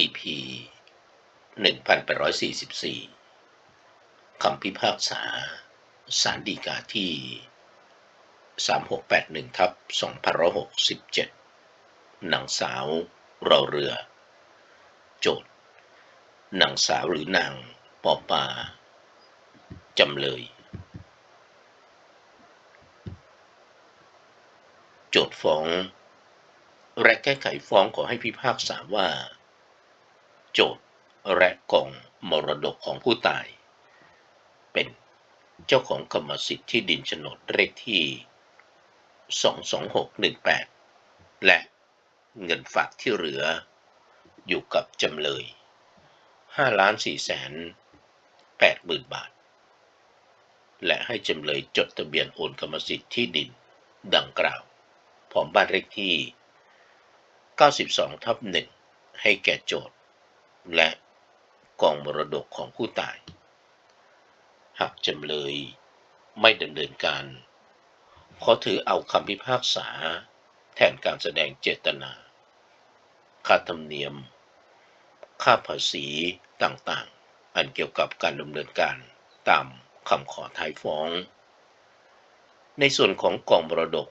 EP 1844 คำพิพากษาสารดีกาที่ 3681ทับ2567นางสาวเราเรือ โจทย์นางสาวหรือนางปอปาจำเลย โจทย์ฟ้องและแก้ไขฟ้องขอให้พิพากษาว่า โจทย์และกองมรดกของผู้ตาย เป็นเจ้าของกรรมสิทธิ์ที่ดินโฉนดเลขที่ 22618 และเงินฝากที่เหลืออยู่กับจำเลย5ล้าน4แสน8หมื่นบาท และให้จำเลยจดทะเบียนโอนกรรมสิทธิ์ที่ดินดังกล่าวพร้อมบ้านเลขที่ 92 ทับ 1 ให้แก่โจทย์ และกองมรดกของผู้ตาย หากจำเลยไม่ดำเนินการ ขอถือเอาคำพิพากษาแทนการแสดงเจตนา ค่าธรรมเนียม ค่าภาษีต่างๆ อันเกี่ยวกับการดำเนินการตามคำขอท้ายฟ้อง ในส่วนของกองมรดก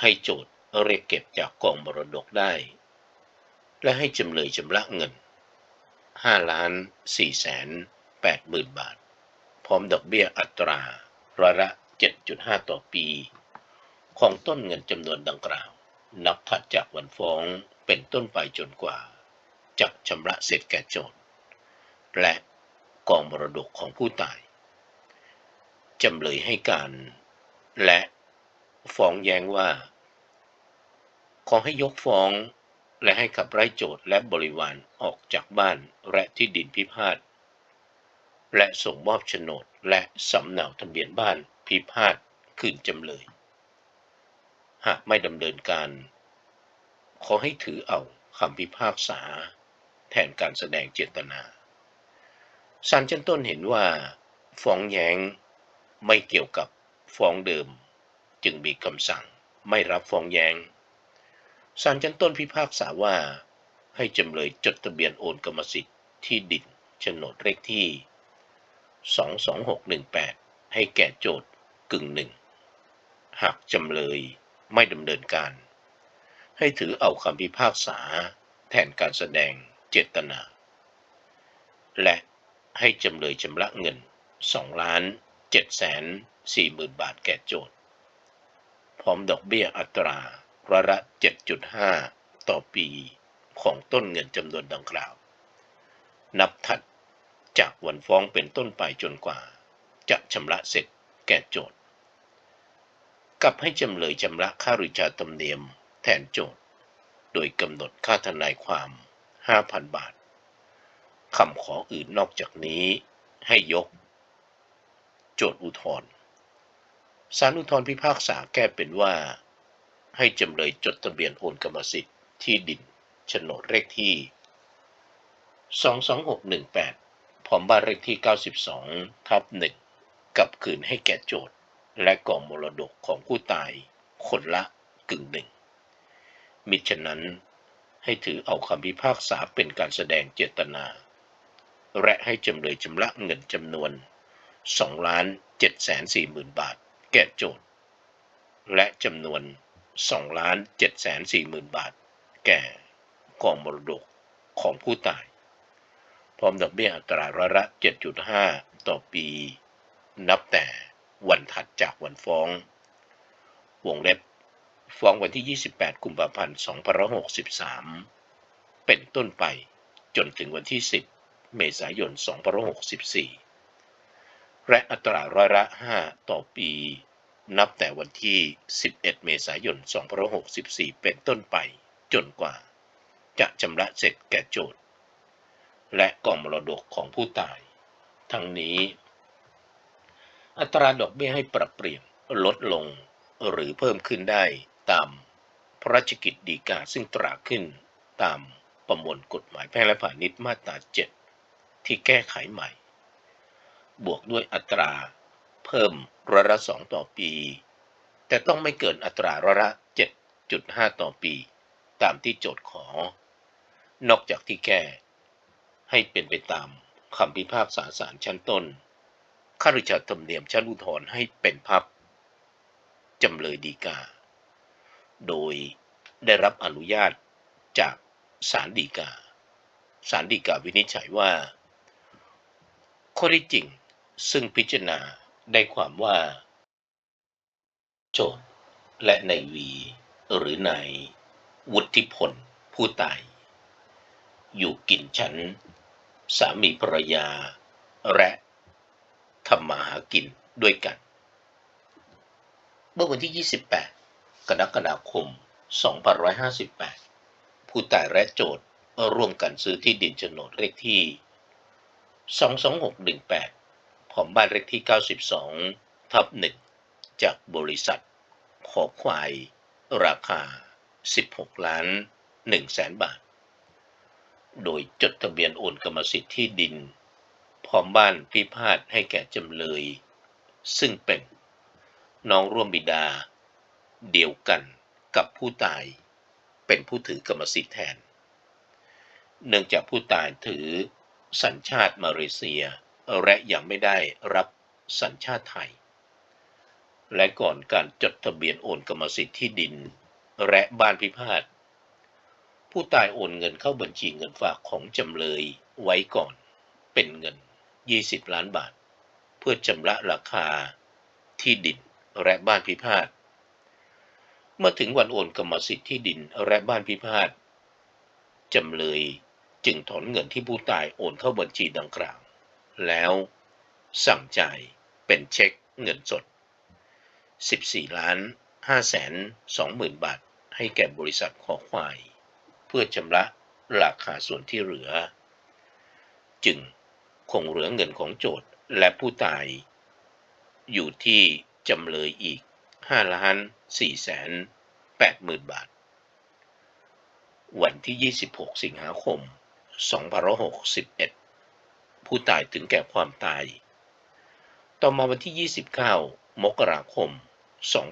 ให้โจทย์เรียกเก็บจากกองมรดกได้ และให้จำเลยชำระเงิน 5ล้าน4แสน8หมื่นบาท พร้อมดอกเบี้ยอัตราร้อยละ 7.5 ต่อปี ของต้นเงินจำนวนดังกล่าว นับถัดจากวันฟ้องเป็นต้นไปจนกว่าจะชำระเสร็จแก่โจทย์ และกองมรดกของผู้ตาย จำเลยให้การ และฟ้องแย้งว่า ขอให้ยกฟ้อง และให้ขับไล่โจทย์และบริวารออกจากบ้านและที่ดินพิพาท และส่งมอบโฉนดและสำเนาทะเบียนบ้านพิพาทคืนจำเลย หากไม่ดำเนินการ ขอให้ถือเอาคำพิพากษา แทนการแสดงเจตนาศาลชั้นต้นเห็นว่า ฟ้องแย้งไม่เกี่ยวกับฟ้องเดิม จึงมีคำสั่งไม่รับฟ้องแย้ง ศาลชั้นต้นพิพากษาว่า ให้จำเลยจดทะเบียนโอนกรรมสิทธิ์ที่ดินโฉนดเลขที่ 22618 ให้แก่โจทย์กึ่งหนึ่ง หากจำเลยไม่ดำเนินการ ให้ถือเอาคำพิพากษาแทนการแสดงเจตนา และให้จำเลยชำระเงิน 2 ล้าน7แสน4หมื่นบาทแก่โจทย์ พร้อมดอกเบี้ยอัตรา ร้อยละ 7.5 ต่อปีของต้นเงินจำนวนดังกล่าว นับถัดจากวันฟ้องเป็นต้นไปจนกว่า จะชำระเสร็จแก่โจทย์ กับให้จำเลยชำระค่าริชาธรรมเนียมแทนโจทย์ โดยกำหนดค่าทนายความ 5,000 บาทคำขออื่นนอกจากนี้ให้ยก โจทย์อุทธรณ์ศาลอุทธรณ์พิพากษาแก้เป็นว่า ให้จำเลยจดทะเบียนโอนกรรมสิทธิ์ที่ดินโฉนดเลขที่ 22618 พร้อมบ้านเลขที่ 92 ทับ1กับคืนให้แก่โจทย์ และกองมรดกของผู้ตาย คนละกึ่งหนึ่ง มิฉะนั้นให้ถือเอาคำพิพากษาเป็นการแสดงเจตนา และให้จำเลยชำระเงินจำนวน2ล้าน7แสน4หมื่นบาท แก่โจทย์ และจำนวน 2ล้าน7แสน4หมื่นบาท แก่กองมรดกของผู้ตาย พร้อมดอกเบี้ยอัตราร้อยละ 7.5 ต่อปี นับแต่วันถัดจากวันฟ้อง วงเล็บฟ้องวันที่ 28 กุมภาพันธ์ 2563 เป็นต้นไปจนถึงวันที่ 10 เมษายน 2564 และอัตราร้อยละ 5 ต่อปี นับแต่วันที่ 11 เมษายน 2564 เป็นต้นไปจนกว่า จะชำระเสร็จแก่โจทย์ และกองมรดกของผู้ตาย ทั้งนี้ อัตราดอกเบี้ยให้ปรับเปลี่ยนลดลงหรือเพิ่มขึ้นได้ตามพระราชกิจดีกาซึ่งตราขึ้นตามประมวลกฎหมายแพ่งและพาณิชย์มาตรา 7 ที่แก้ไขใหม่ บวกด้วยอัตรา เพิ่มร้อยละสองต่อปี แต่ต้องไม่เกินอัตราร้อยละ 7.5 ต่อปี ตามที่โจทย์ขอ นอกจากที่แก้ให้เป็นไปตามคำพิพากษาศาลชั้นต้นข้าราชการธรรมเนียมชั้นอุทธรณ์ให้เป็นพับจำเลยดีกา โดยได้รับอนุญาตจากศาลฎีกา ศาลฎีกาวินิจฉัยว่า ข้อที่จริงซึ่งพิจารณา ได้ความว่า โจทย์และนายวี หรือนายวุฒิพลผู้ตาย อยู่กินฉัน สามีภรรยา และทำมาหากินด้วยกัน เมื่อวันที่ 28 กรกฎาคม 2558 ผู้ตายและโจทย์ร่วมกันซื้อที่ดินโฉนดเลขที่ 22618 ของบ้านเลขที่ 92 ทับ1จากบริษัท ขอควาย ราคา 16 ล้าน1แสนบาท โดยจดทะเบียนโอนกรรมสิทธิ์ที่ดิน พร้อมบ้านพิพาทให้แก่จำเลย ซึ่งเป็น น้องร่วมบิดา เดียวกันกับผู้ตาย เป็นผู้ถือกรรมสิทธิ์แทน เนื่องจากผู้ตายถือสัญชาติมาเลเซีย และยังไม่ได้รับสัญชาติไทย และก่อนการจดทะเบียนโอนกรรมสิทธิ์ที่ดิน และบ้านพิพาทผู้ตายโอนเงินเข้าบัญชีเงินฝากของจำเลยไว้ก่อนเป็นเงิน 20 ล้านบาท เพื่อชำระราคาที่ดินและบ้านพิพาท เมื่อถึงวันโอนกรรมสิทธิ์ที่ดินและบ้านพิพาทจำเลยจึงถอนเงินที่ผู้ตายโอนเข้าบัญชีดังกล่าว แล้วสั่งจ่ายเป็นเช็คเงินสด 14 ล้าน5แสน2หมื่นบาท ให้แก่บริษัทขอควาย เพื่อชำระราคาส่วนที่เหลือ จึงคงเหลือเงินของโจทย์และผู้ตาย อยู่ที่จำเลยอีก5ล้าน4แสน8หมื่นบาท วันที่ 26 สิงหาคม2561 ผู้ตายถึงแก่ความตาย ต่อมาวันที่ 29 มกราคม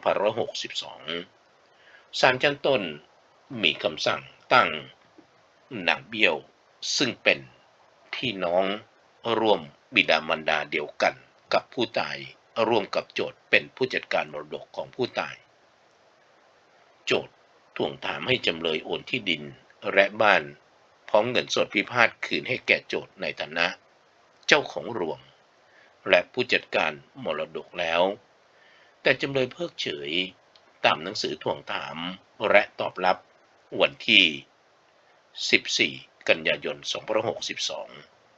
2562 ศาลชั้นต้นมีคำสั่งตั้งนางเบี้ยวซึ่งเป็นพี่น้องร่วมบิดามารดาเดียวกันกับผู้ตายร่วมกับโจทย์เป็นผู้จัดการมรดกของผู้ตาย โจทย์ทวงถามให้จำเลยโอนที่ดินและบ้านพร้อมเงินสดพิพาทคืนให้แก่โจทย์ในฐานะ เจ้าของรวม และผู้จัดการมรดกแล้ว แต่จำเลยเพิกเฉยตามหนังสือทวงถามและตอบรับวันที่ 14 กันยายน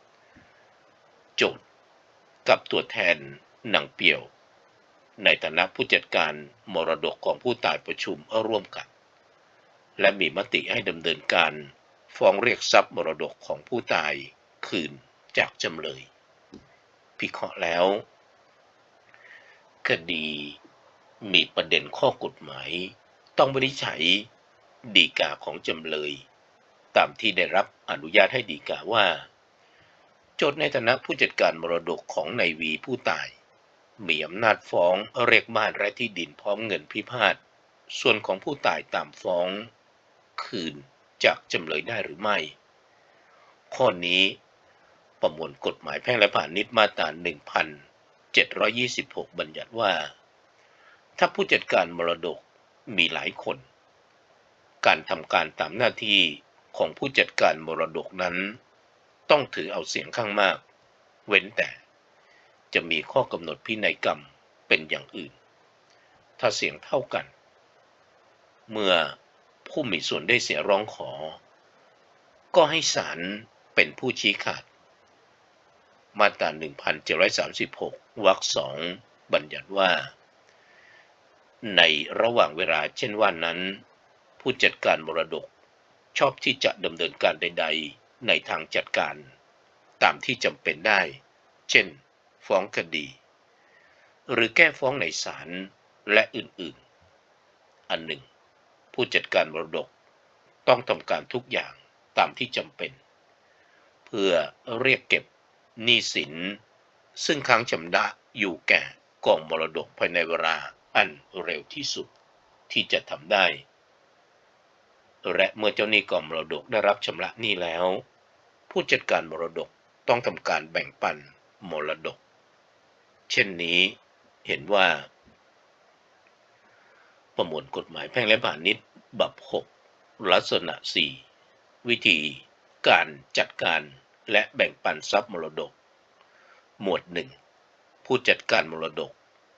2562 โจทย์กับตัวแทนหนางเปียว ในฐานะผู้จัดการมรดกของผู้ตายประชุมร่วมกัน และมีมติให้ดำเนินการฟ้องเรียกทรัพย์มรดกของผู้ตายคืน จากจำเลยพิเคราะห์แล้ว คดีมีประเด็นข้อกฎหมาย ต้องวินิจฉัยดีกาของจำเลย ตามที่ได้รับอนุญาตให้ดีกาว่า โจทย์ในฐานะผู้จัดการมรดกของนายวีผู้ตาย มีอำนาจฟ้องเรียกบ้านและที่ดินพร้อมเงินพิพาทส่วนของผู้ตายตามฟ้อง คืนจากจำเลยได้หรือไม่ ข้อนี้ ประมวลกฎหมายแพ่งและพาณิชย์มาตรา 1726 บัญญัติว่า ถ้าผู้จัดการมรดกมีหลายคน การทำการตามหน้าที่ของผู้จัดการมรดกนั้น ต้องถือเอาเสียงข้างมาก เว้นแต่ จะมีข้อกำหนดพินัยกรรมเป็นอย่างอื่น ถ้าเสียงเท่ากัน เมื่อผู้มีส่วนได้เสียร้องขอ ก็ให้ศาลเป็นผู้ชี้ขาด มาตรา 1736 วรรคสองบัญญัติว่า ในระหว่างเวลาเช่นว่านั้น ผู้จัดการมรดกชอบที่จะดำเนินการใด ๆ ในทางจัดการ ตามที่จำเป็นได้ เช่น ฟ้องคดี หรือแก้ฟ้องในศาลและอื่นๆ อันหนึ่ง ผู้จัดการมรดกต้องทำการทุกอย่างตามที่จำเป็น เพื่อเรียกเก็บ หนี้สิน ซึ่งค้างชำระอยู่แก่กองมรดกภายในเวลาอันเร็วที่สุดที่จะทำได้ และเมื่อเจ้าหนี้กองมรดกได้รับชำระหนี้แล้วผผู้จัดการมรดกต้องทำการแบ่งปันมรดก เช่นนี้เห็นว่า ประมวลกฎหมายแพ่งและพาณิชย์บับ 6 ลักษณะ 4 วิธีการจัดการ และแบ่งปันทรัพย์มรดก หมวด1ผู้จัดการมรดก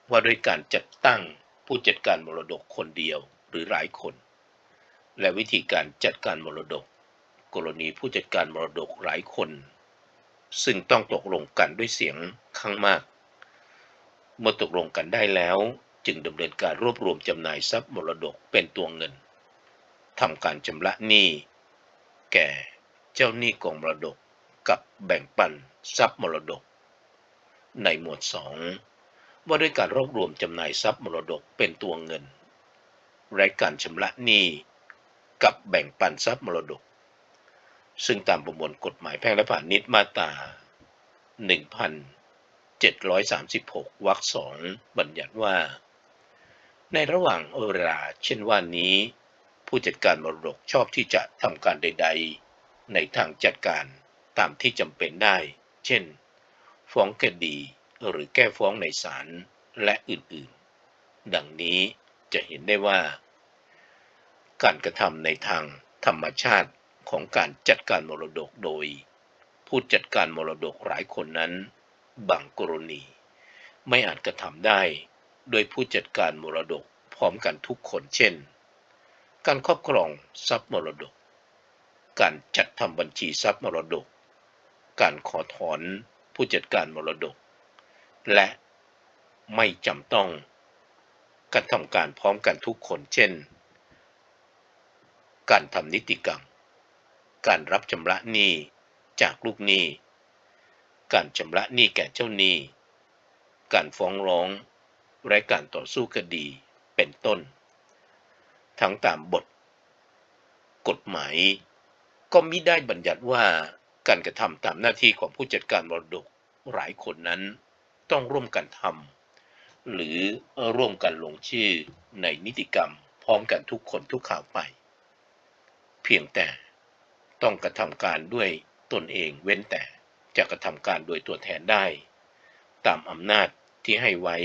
ว่าด้วยการจัดตั้งผู้จัดการมรดกคนเดียวหรือหลายคน และวิธีการจัดการมรดก กรณีผู้จัดการมรดกหลายคน ซึ่งต้องตกลงกันด้วยเสียงข้างมาก เมื่อตกลงกันได้แล้ว จึงดำเนินการรวบรวมจำหน่ายทรัพย์มรดกเป็นตัวเงินทำการชำระหนี้แก่เจ้าหนี้กองมรดก กับแบ่งปันทรัพย์มรดก ในหมวด 2 ว่าด้วยการรวบรวมจำหน่ายทรัพย์มรดกเป็นตัวเงิน และการชำระหนี้กับแบ่งปันทรัพย์มรดก ซึ่งตามประมวลกฎหมายแพ่งและพาณิชย์มาตรา1736วรรคสองบัญญัติว่า ในระหว่างเวลาเช่นว่านี้ ผู้จัดการมรดกชอบที่จะทำการใด ๆ ในทางจัดการ ตามที่จำเป็นได้ เช่น ฟ้องคดีหรือแก้ฟ้องในศาลและอื่นๆ ดังนี้จะเห็นได้ว่า การกระทำในทางธรรมชาติของการจัดการมรดกโดย ผู้จัดการมรดกหลายคนนั้น บางกรณี ไม่อาจกระทำได้ โดยผู้จัดการมรดกพร้อมกันทุกคนเช่น การครอบครองทรัพย์มรดก การจัดทำบัญชีทรัพย์มรดก การขอถอนผู้จัดการมรดก และไม่จำต้องกระทำการพร้อมกันทุกคนเช่น การทำนิติกรรม การรับชำระหนี้จากลูกหนี้ การชำระหนี้แก่เจ้าหนี้ การฟ้องร้องและการต่อสู้คดีเป็นต้น ทั้งตามบท กฎหมายก็มิได้บัญญัติว่า การกระทำตามหน้าที่ของผู้จัดการมรดกหลายคนนั้น ต้องร่วมกันทำหรือร่วมกันลงชื่อในนิติกรรมพร้อมกันทุกคนทุกข่าวไป เพียงแต่ต้องกระทำการด้วยตนเองเว้นแต่จะกระทำการโดยตัวแทนได้ ตามอำนาจที่ให้ไว้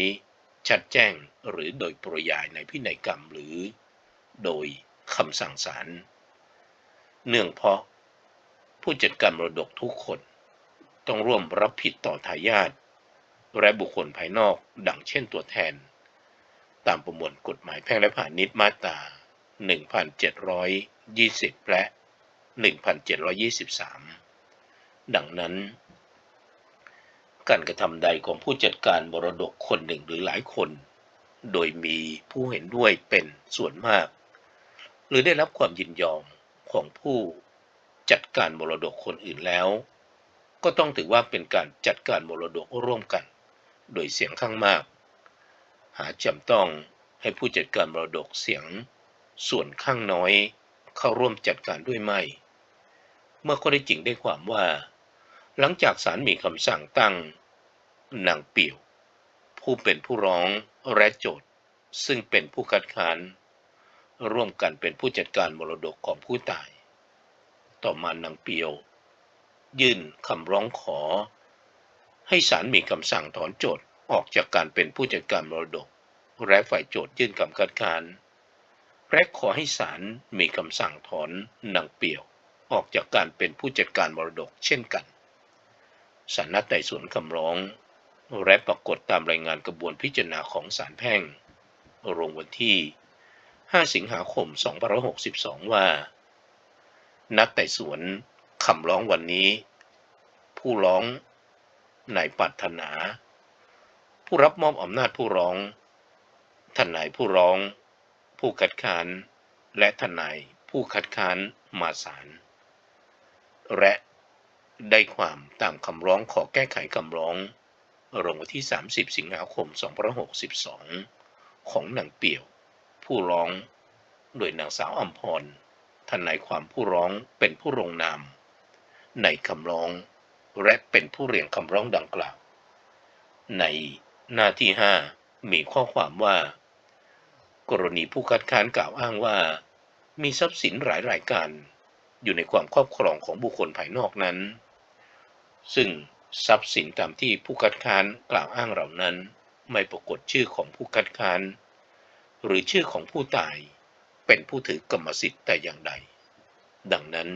ชัดแจ้งหรือโดยปริยายในพินัยกรรมหรือ โดยคำสั่งศาลเนื่องเพราะ ผู้จัดการมรดกทุกคน ต้องร่วมรับผิดต่อทายาทและบุคคลภายนอกดังเช่นตัวแทน ตามประมวลกฎหมายแพ่งและพาณิชย์มาตรา 1720 และ 1723 ดังนั้น การกระทำใดของผู้จัดการมรดกคนหนึ่งหรือหลายคน โดยมีผู้เห็นด้วยเป็นส่วนมาก หรือได้รับความยินยอมของผู้ จัดการมรดกคนอื่นแล้ว ก็ต้องถือว่าเป็นการจัดการมรดกร่วมกัน โดยเสียงข้างมาก หาจำต้องให้ผู้จัดการมรดกเสียง ส่วนข้างน้อยเข้าร่วมจัดการด้วยไม่ เมื่อข้อได้จริงได้ความว่า หลังจากศาลมีคำสั่งตั้งนางเปี่ยว ผู้เป็นผู้ร้องและโจทย์ซึ่งเป็นผู้คัดค้านร่วมกันเป็นผู้จัดการมรดกของผู้ตาย ต่อมานางเปียว ยื่นคำร้องขอ ให้ศาลมีคำสั่งถอนโจทย์ออกจากการเป็นผู้จัดการมรดก และฝ่ายโจทย์ยื่นคำคัดค้านและขอให้ศาลมีคำสั่งถอนนางเปียวออกจากการเป็นผู้จัดการมรดกเช่นกันศาลนัดไต่สวนคำร้อง และปรากฏตามรายงานกระบวนพิจารณาของศาลแพ่งลงวันที่ 5 สิงหาคม 2562 ว่า นัดไต่สวนคำร้องวันนี้ ผู้ร้องนายปัถนา ผู้รับมอบอำนาจผู้ร้องทนายผู้ร้อง ผู้คัดค้าน และทนายผู้คัดค้านมาศาลและได้ความตามคำร้องขอแก้ไขคำร้องลงวันที่ 30 สิงหาคม 2562 ของนางเปี่ยว ผู้ร้อง โดยนางสาวอัมพร ทนายความผู้ร้องเป็นผู้ลงนาม ในคำร้อง และเป็นผู้เรียงคำร้องดังกล่าว ในหน้าที่ 5 มีข้อความว่า กรณีผู้คัดค้านกล่าวอ้างว่า มีทรัพย์สินหลายรายการ อยู่ในความครอบครองของบุคคลภายนอกนั้น ซึ่งทรัพย์สินตามที่ผู้คัดค้านกล่าวอ้างเหล่านั้น ไม่ปรากฏชื่อของผู้คัดค้าน หรือชื่อของผู้ตาย เป็นผู้ถือกรรมสิทธิ์แต่อย่างใด ดังนั้น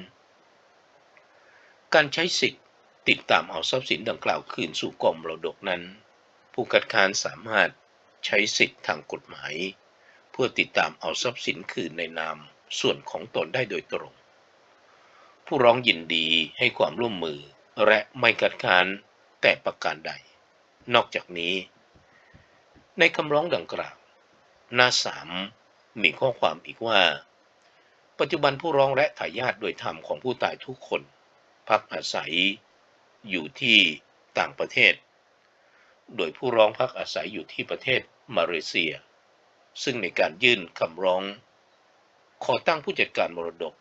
การใช้สิทธิ์ติดตามเอาทรัพย์สินดังกล่าวคืนสู่กองมรดกนั้น ผู้คัดค้านสามารถใช้สิทธิ์ทางกฎหมาย เพื่อติดตามเอาทรัพย์สินคืนในนามส่วนของตนได้โดยตรง ผู้ร้องยินดีให้ความร่วมมือและไม่คัดค้านแต่ประการใด นอกจากนี้ ในคำร้องดังกล่าว หน้าสาม มีข้อความอีกว่า ปัจจุบันผู้ร้องและทายาทโดยธรรมของผู้ตายทุกคน พักอาศัยอยู่ที่ต่างประเทศ โดยผู้ร้องพักอาศัยอยู่ที่ประเทศมาเลเซีย ซึ่งในการยื่นคำร้อง ขอตั้งผู้จัดการมรดก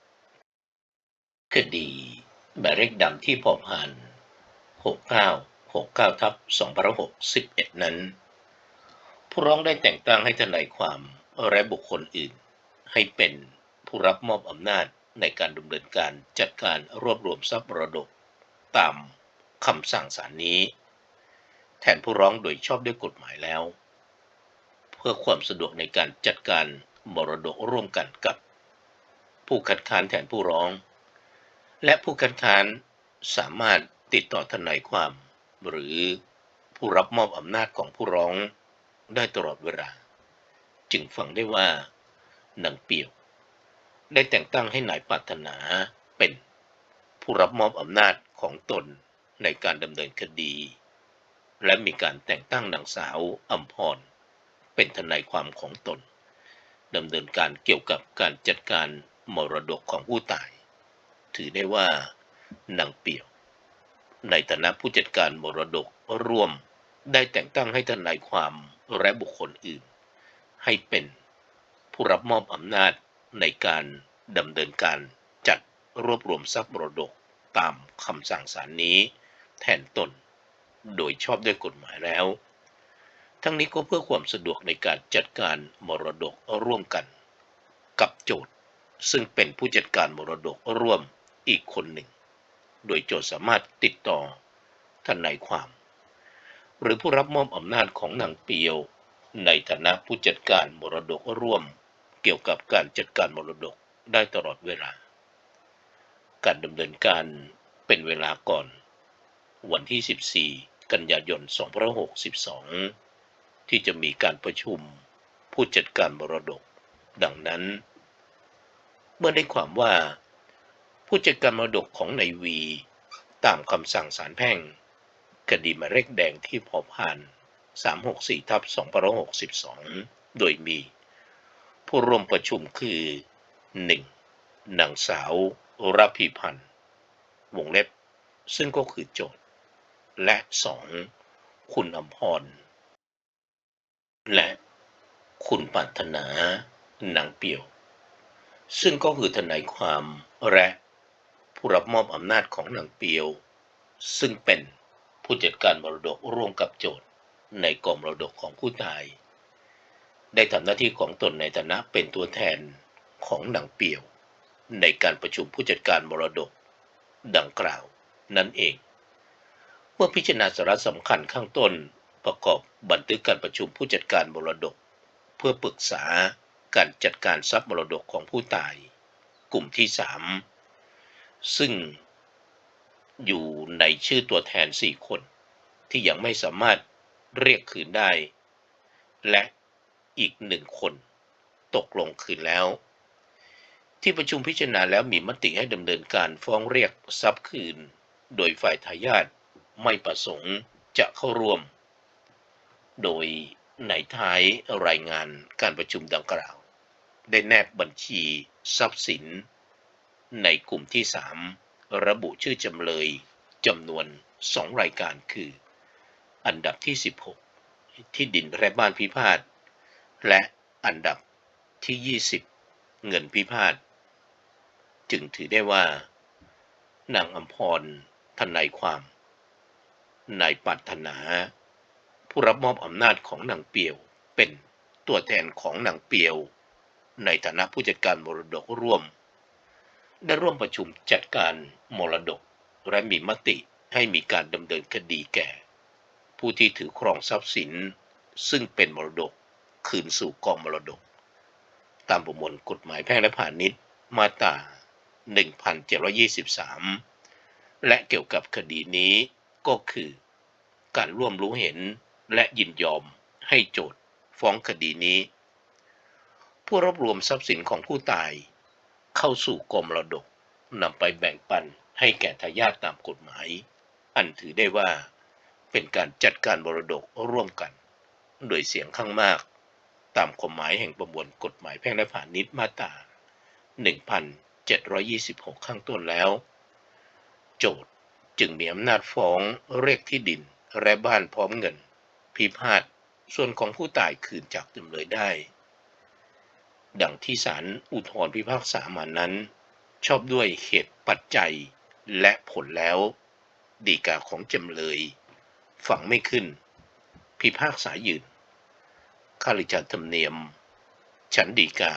คดีหมายเลขดำที่พอผ่าน6969ทับ2561 นั้น ผู้ร้องได้แต่งตั้งให้ทนายความ และบุคคลอื่น ให้เป็นผู้รับมอบอำนาจในการดำเนินการจัดการรวบรวมทรัพย์มรดก ตามคำสั่งศาลนี้ แทนผู้ร้องโดยชอบด้วยกฎหมายแล้ว เพื่อความสะดวกในการจัดการมรดกร่วมกันกับ ผู้คัดค้านแทนผู้ร้อง และผู้คัดค้านสามารถติดต่อทนายความ หรือผู้รับมอบอำนาจของผู้ร้องได้ตลอดเวลา จึงฟังได้ว่านางเปียว ได้แต่งตั้งให้นายปรารถนาเป็นผู้รับมอบอำนาจของตนในการดำเนินคดี และมีการแต่งตั้งนางสาวอัมพร เป็นทนายความของตนดำเนินการเกี่ยวกับการจัดการมรดกของผู้ตาย ถือได้ว่านางเปียว ในฐานะผู้จัดการมรดกร่วมได้แต่งตั้งให้ทนายความและบุคคลอื่น ให้เป็นผู้รับมอบอำนาจในการดำเนินการจัดรวบรวมทรัพย์มรดกตามคำสั่งศาลนี้ แทนตน โดยชอบด้วยกฎหมายแล้ว ทั้งนี้ก็เพื่อความสะดวกในการจัดการมรดกร่วมกัน กับโจทย์ซึ่งเป็นผู้จัดการมรดกร่วมอีกคนหนึ่ง โดยโจทย์สามารถติดต่อทนายความ หรือผู้รับมอบอำนาจของนางเปียว ในฐานะผู้จัดการมรดกร่วมเกี่ยวกับการจัดการมรดกได้ตลอดเวลา การดำเนินการเป็นเวลาก่อน วันที่ 14 กันยายน 2562 ที่จะมีการประชุมผู้จัดการมรดก ดังนั้น เมื่อได้ความว่า ผู้จัดการมรดกของนายวี ตามคำสั่งศาลแพ่ง คดีหมายเลขแดงที่พอผ่าน 364ทับ2562 โดยมี ผู้ร่วมประชุมคือ 1. นางสาวรับพีพันธ์ วงเล็บ ซึ่งก็คือโจทย์ และ 2. คุณอมพร และคุณปรารถนานางเปียว ซึ่งก็คือทนายความและผู้รับมอบอำนาจของนางเปียว ซึ่งเป็นผู้จัดการมรดกร่วมกับโจทย์ ในกองมรดกของผู้ตาย ได้ทำหน้าที่ของตนในฐานะเป็นตัวแทนของนางเปียว ในการประชุมผู้จัดการมรดก ดังกล่าวนั่นเอง เมื่อพิจารณาสาระสำคัญข้างต้นประกอบบันทึกการประชุมผู้จัดการมรดก เพื่อปรึกษาการจัดการทรัพย์มรดกของผู้ตาย กลุ่มที่3ซึ่งอยู่ในชื่อตัวแทน4คนที่ยังไม่สามารถ เรียกคืนได้ และอีกหนึ่งคนตกลงคืนแล้ว ที่ประชุมพิจารณาแล้วมีมติให้ดำเนินการฟ้องเรียกทรัพย์คืน โดยฝ่ายทายาทไม่ประสงค์จะเข้าร่วม โดยในท้ายรายงานการประชุมดังกล่าว ได้แนบบัญชีทรัพย์สิน ในกลุ่มที่ 3 ระบุชื่อจำเลยจำนวน 2 รายการคือ อันดับที่ 16 ที่ดินและบ้านพิพาท และอันดับที่ 20 เงินพิพาท จึงถือได้ว่า นางอัมพรทนายความ นายปัตถนา ผู้รับมอบอำนาจของนางเปียวเป็นตัวแทนของนางเปียว ในฐานะผู้จัดการมรดกร่วม ได้ร่วมประชุมจัดการมรดกและมีมติให้มีการดำเนินคดีแก่ ผู้ที่ถือครองทรัพย์สิน ซึ่งเป็นมรดกคืนสู่กองมรดก ตามประมวลกฎหมายแพ่งและพาณิชย์มาตรา 1723 และเกี่ยวกับคดีนี้ก็คือ การร่วมรู้เห็นและยินยอมให้โจทย์ฟ้องคดีนี้ ผู้รวบรวมทรัพย์สินของผู้ตาย เข้าสู่กรมมรดกนำไปแบ่งปันให้แก่ทายาทตามกฎหมาย อันถือได้ว่า เป็นการจัดการมรดกร่วมกัน โดยเสียงข้างมาก ตามความหมายแห่งประมวลกฎหมายแพ่งและพาณิชย์มาตรา 1726 ข้างต้นแล้ว โจทย์จึงมีอำนาจฟ้องเรียกที่ดินและบ้านพร้อมเงิน พิพาทส่วนของผู้ตายคืนจากจำเลยได้ ดังที่ศาลอุทธรพิพากษามานั้น ชอบด้วยเหตุปัจจัยและผลแล้ว ดีกาของจำเลย ฝังไม่ขึ้น พิพากษายืนข้าราชการธรรมเนียม ฉันดีกา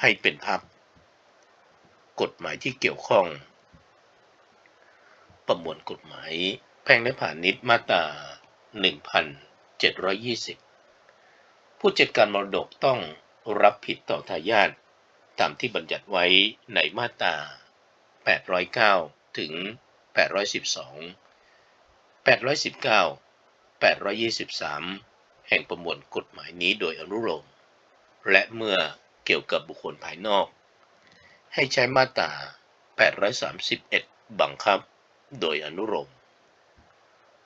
ให้เป็นพัก กฎหมายที่เกี่ยวข้อง ประมวลกฎหมายแพ่งและพาณิชย์มาตรา 1720 ผู้จัดการมรดกต้องรับผิดต่อทายาทตามที่บัญญัติไว้ในมาตรา 809 ถึง 812 819 823 แห่งประมวลกฎหมายนี้โดยอนุโลม และเมื่อเกี่ยวกับบุคคลภายนอก ให้ใช้มาตรา 831 บังคับ โดยอนุโลม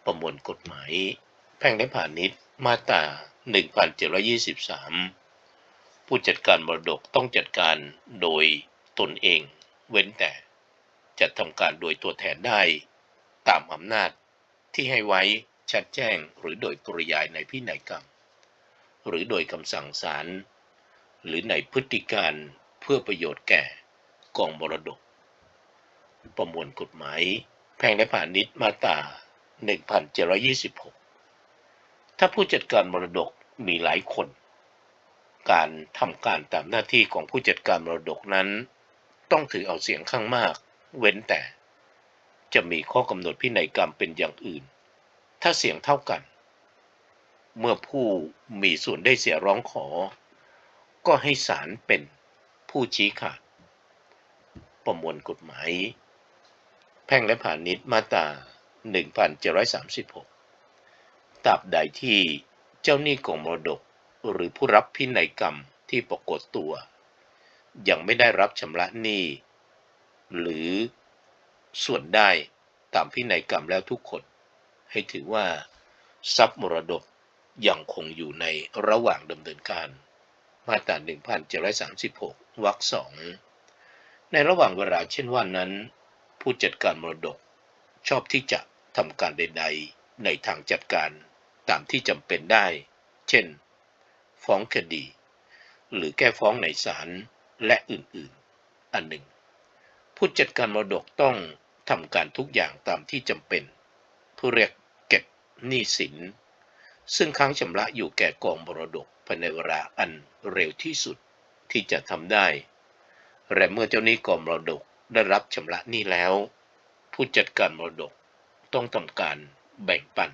ประมวลกฎหมาย แพ่งและพาณิชย์ มาตรา 1723 ผู้จัดการมรดกต้องจัดการโดยตนเอง เว้นแต่จะทำการโดยตัวแทนได้ตามอำนาจ ที่ให้ไว้ชัดแจ้งหรือโดยปริยายในพินัยกรรม หรือโดยคำสั่งศาลหรือในพฤติการเพื่อประโยชน์แก่กองมรดก ประมวลกฎหมาย แพ่งและพาณิชย์มาตรา1726 ถ้าผู้จัดการมรดกมีหลายคน การทำการตามหน้าที่ของผู้จัดการมรดกนั้น ต้องถือเอาเสียงข้างมาก เว้นแต่ จะมีข้อกำหนดพินัยกรรมเป็นอย่างอื่น ถ้าเสียงเท่ากัน เมื่อผู้มีส่วนได้เสียร้องขอ ก็ให้ศาลเป็นผู้ชี้ขาด ประมวลกฎหมาย แพ่งและพาณิชย์มาตรา 1736ตราบใดที่เจ้าหนี้กองมรดกหรือผู้รับพินัยกรรมที่ปรากฏตัว ยังไม่ได้รับชำระหนี้หรือ ส่วนได้ตามพินัยกรรมแล้วทุกคน ให้ถือว่า ทรัพย์มรดกยังคงอยู่ในระหว่างดำเนินการ มาตรา 1736 วรรคสองในระหว่างเวลาเช่นว่านั้น ผู้จัดการมรดกชอบที่จะทำการใดๆ ในทางจัดการตามที่จำเป็นได้ เช่น ฟ้องคดี หรือแก้ฟ้องในศาลและอื่นๆ อันหนึ่ง ผู้จัดการมรดกต้อง ทำการทุกอย่างตามที่จำเป็น เพื่อเรียกเก็บหนี้สิน ซึ่งค้างชำระอยู่แก่กองมรดกภายในเวลาอันเร็วที่สุดที่จะทำได้ และเมื่อเจ้าหนี้กองมรดกได้รับชำระหนี้แล้ว ผู้จัดการมรดกต้องทำการแบ่งปัน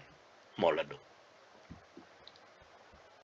มรดก